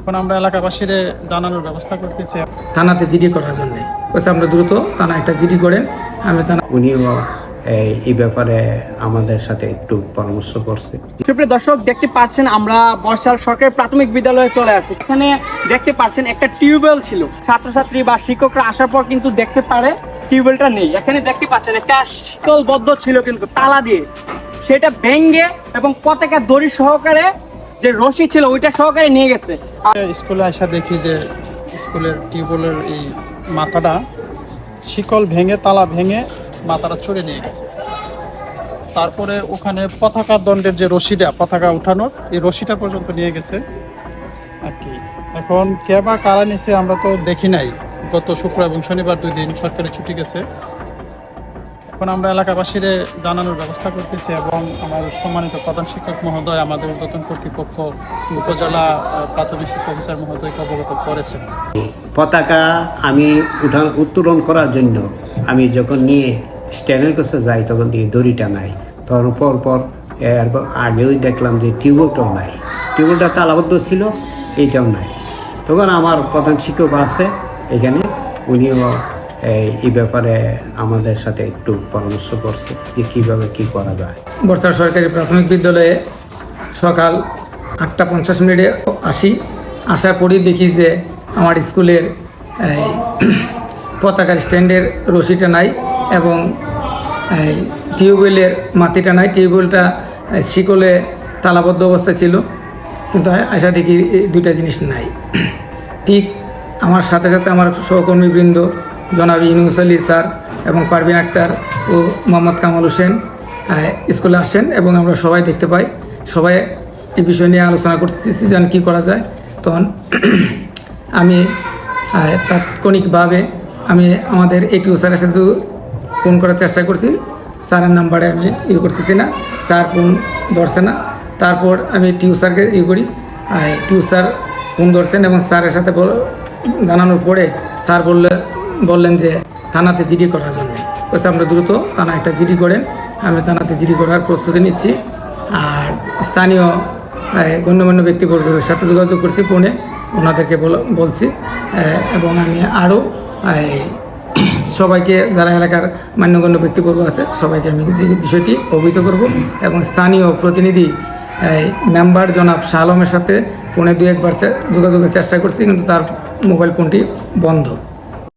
এখন আমরা এলাকাবাসীরে জানানোর ব্যবস্থা করতেছি। থানাতে জিডি করার জন্য। বলছে আমরা দ্রুত থানা একটা জিডি করেন আমি থানা উনিও এই ব্যাপারে আমাদের সাথে একটু পরামর্শ করছে। সুপ্রিয় দর্শক দেখতে পাচ্ছেন আমরা বর্ষাল সরকারি প্রাথমিক বিদ্যালয়ে চলে আসি। এখানে দেখতে পাচ্ছেন একটা টিউবওয়েল ছিল। ছাত্রছাত্রী বা শিক্ষকরা আসার পর কিন্তু দেখতে পারে টিউবওয়েলটা নেই। এখানে দেখতে পাচ্ছেন একটা শিকলবদ্ধ ছিল কিন্তু তালা দিয়ে। সেটা ভেঙ্গে এবং পতাকা দড়ি সহকারে যে রশি ছিল, ওইটা সহকারে নিয়ে গেছে। স্কুলে আসা দেখি যে স্কুলের টিউবওয়েলের এই মাথাটা শিকল ভেঙে, তালা ভেঙে মাথাটা চড়ে নিয়ে গেছে। তারপরে ওখানে পতাকা দণ্ডের যে রশিটা, পতাকা উঠানোর এই রশিটা পর্যন্ত নিয়ে গেছে। আর কি। এখন কে বা কারা নিছে আমরা তো দেখি নাই। গত শুক্র এবং শনিবার দুই দিন সরকারি ছুটি গেছে। এখন আমরা এলাকাবাসীরে জানানোর ব্যবস্থা করতেছি এবং আমার সম্মানিত প্রধান শিক্ষক মহোদয় আমাদের উদ্বোধন কর্তৃপক্ষ উপজেলা প্রাথমিক শিক্ষা অফিসার মহোদয়কে অবগত করেছেন। পতাকা আমি উঠান উত্তোলন করার জন্য আমি যখন নিয়ে স্ট্যান্ডের কাছে যাই, তখন দিয়ে দড়িটা নাই। তখন পর পর, এর আগেও দেখলাম যে টিউবওয়েলটাও নাই। টিউবওয়েলটা তালাবদ্ধ ছিল, এইটাও নাই। তখন আমার প্রধান শিক্ষক আছে এখানে, উনিও এই ব্যাপারে আমাদের সাথে একটু পরামর্শ করছে যে কীভাবে কি করা যায়। বর্ষার সরকারি প্রাথমিক বিদ্যালয়ে সকাল আটটা পঞ্চাশ মিনিটে আসি। আসার পরই দেখি যে আমার স্কুলের পতাকার স্ট্যান্ডের রশিটা নাই এবং টিউবওয়েলের মাটিটা নাই। টিউবওয়েলটা শিকলে তালাবদ্ধ অবস্থা ছিল। কিন্তু আসা দেখি দুইটা জিনিস নাই। ঠিক আমার সাথে সাথে আমার সহকর্মীবৃন্দ জনাব ইনুস আলী স্যার এবং পারভিন আক্তার ও মোহাম্মদ কামাল হোসেন স্কুলে আসেন এবং আমরা সবাই দেখতে পাই। সবাই এই বিষয় নিয়ে আলোচনা করতেছি যেন কী করা যায়। তখন আমি তাৎক্ষণিকভাবে আমি আমাদের এটিও স্যারের সাথে ফোন করার চেষ্টা করছি। স্যারের নাম্বারে আমি ইয়ে করতেছি না, স্যার ফোন ধরছে না। তারপর আমি টিউ স্যারকে ইয়ে করি টিউ স্যার ফোন ধরছেন এবং স্যারের সাথে জানানোর পরে স্যার বললে বললেন যে, থানাতে জিডি করার জন্য। বলছে আমরা দ্রুত থানা একটা জিডি করেন। আমি থানাতে জিডি করার প্রস্তুতি নিচ্ছি। আর স্থানীয় গণ্যমান্য ব্যক্তিবর্গের সাথে যোগাযোগ করছি ফোনে। ওনাদেরকে বল- বলছি। এবং আমি আরও সবাইকে, যারা এলাকার মান্যগণ্য ব্যক্তিবর্গ আছে, সবাইকে আমি বিষয়টি অবহিত করব। এবং স্থানীয় প্রতিনিধি মেম্বার জনাব শাহ আলমের সাথে ফোনে দু একবার যোগাযোগের চেষ্টা করছি, কিন্তু তার মোবাইল ফোনটি বন্ধ।